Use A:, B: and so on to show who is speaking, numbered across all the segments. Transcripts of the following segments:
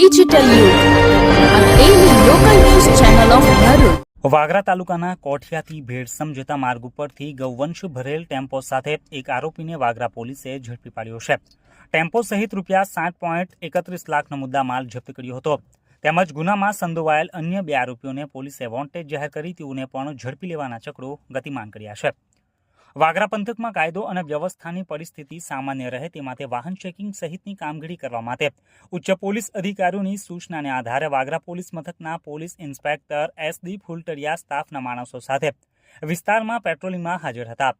A: Digital.
B: Vagra તાલુકાના કોઠિયાથી ભેડસમ જતા માર્ગ ઉપરથી ગૌવંશ ભરેલ ટેમ્પો સાથે એક આરોપીને વાગરા પોલીસે ઝડપી પાડ્યો છે. ટેમ્પો સહિત રૂપિયા સાત પોઈન્ટ એકત્રીસ લાખનો મુદ્દા માલ જપ્ત કર્યો હતો. તેમજ ગુનામાં સંડોવાયેલ અન્ય બે આરોપીઓને પોલીસે વોન્ટેડ જાહેર કરી, તેઓને પણ ઝડપી લેવાના ચક્રો ગતિમાન કર્યા છે. વાગરા પંથકમાં કાયદો અને વ્યવસ્થાની પરિસ્થિતિ સામાન્ય રહે તે માટે વાહન ચેકિંગ સહિતની કામગીરી કરવા માટે ઉચ્ચ પોલીસ અધિકારીઓની સૂચનાને આધારે વાગરા પોલીસ મથકના police inspector S D Phultariya સ્ટાફના માણસો સાથે વિસ્તારમાં પેટ્રોલિંગમાં હાજર હતા.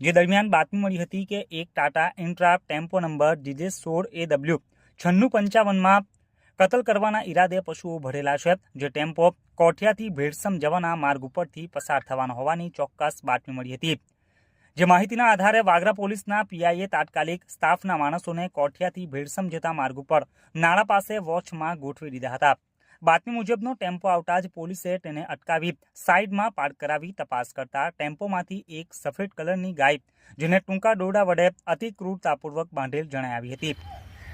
B: જે દરમિયાન બાતમી મળી હતી કે એક Tata Intra tempo number GJ સોળ એ ડબલ્યુ છન્નું પંચાવનમાં કતલ કરવાના ઈરાદે પશુઓ ભરેલા છે, જે ટેમ્પો કોઠિયાથી ભેડસમ જવાના માર્ગ ઉપરથી પસાર થવાનો હોવાની ચોક્કસ બાતમી મળી હતી. જે માહિતીના આધારે વાગરા પોલીસના પીઆઈએ તાત્કાલિક સ્ટાફના માણસોને કોઠિયાથી ભેળસમ જતા માર્ગ ઉપર નાળા પાસે વોચમાં ગોઠવી દીધા હતા. બાતમી મુજબનો ટેમ્પો આવતા જ પોલીસે તેને અટકાવી સાઇડમાં પાર્ક કરાવી તપાસ કરતા ટેમ્પોમાંથી એક સફેદ કલરની ગાય, જેને ટૂંકા દોરડા વડે અતિ ક્રૂરતાપૂર્વક બાંધેલ જણાઈ આવી હતી.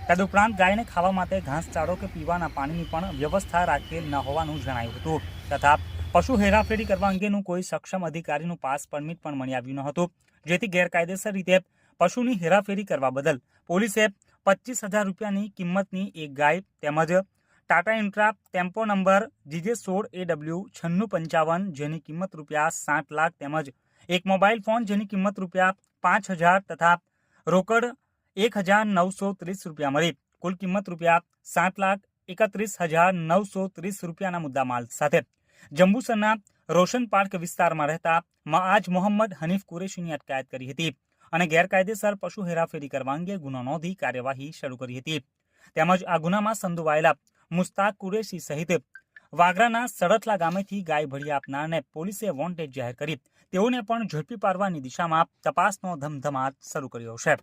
B: તદુપરાંત ગાયને ખાવા માટે ઘાસચારો કે પીવાના પાણીની પણ વ્યવસ્થા રાખેલ ન હોવાનું જણાયું હતું તથા પશુ હેરાફેરી કરવા અંગેનું કોઈ સક્ષમ અધિકારીનું પાસ પરમિટ પણ મળી આવ્યું ન હતું. જેથી ગેરકાયદેસર રીતે પશુની હેરાફેરી કરવા બદલ પોલીસે પચીસ હજાર રૂપિયાની કિંમતની એક ગાય તેમજ Tata Intra tempo number GJ સોળ એ ડબલ્યુ છન્નું પંચાવન જેની કિંમત રૂપિયા સાત લાખ તેમજ એક મોબાઈલ ફોન જેની કિંમત રૂપિયા પાંચ હજાર તથા રોકડ એક હજાર નવસો ત્રીસ રૂપિયા મળી. કુલ કિંમત રૂપિયા સાત લાખ એકત્રીસ હજાર નવસો ત્રીસ રૂપિયાના મુદ્દામાલ સાથે જંબુસરના રોશન પાર્ક વિસ્તારમાં રહેતા મઆજ મોહમ્મદ હનીફ કુરેશીની અટકાયત કરી હતી અને ગેરકાયદેસર પશુ હેરાફેરી કરવા અંગે ગુનો નોંધી કાર્યવાહી શરૂ કરી હતી. તેમજ આ ગુનામાં સંડોવાયેલા મુસ્તાક કુરેશી સહિત વાગરાના સડથલા ગામેથી ગાય ભળી આપનારને પોલીસે વોન્ટેડ જાહેર કરી. તેઓને પણ ઝડપી પાડવાની દિશામાં તપાસનો ધમધમાટ શરૂ કર્યો છે.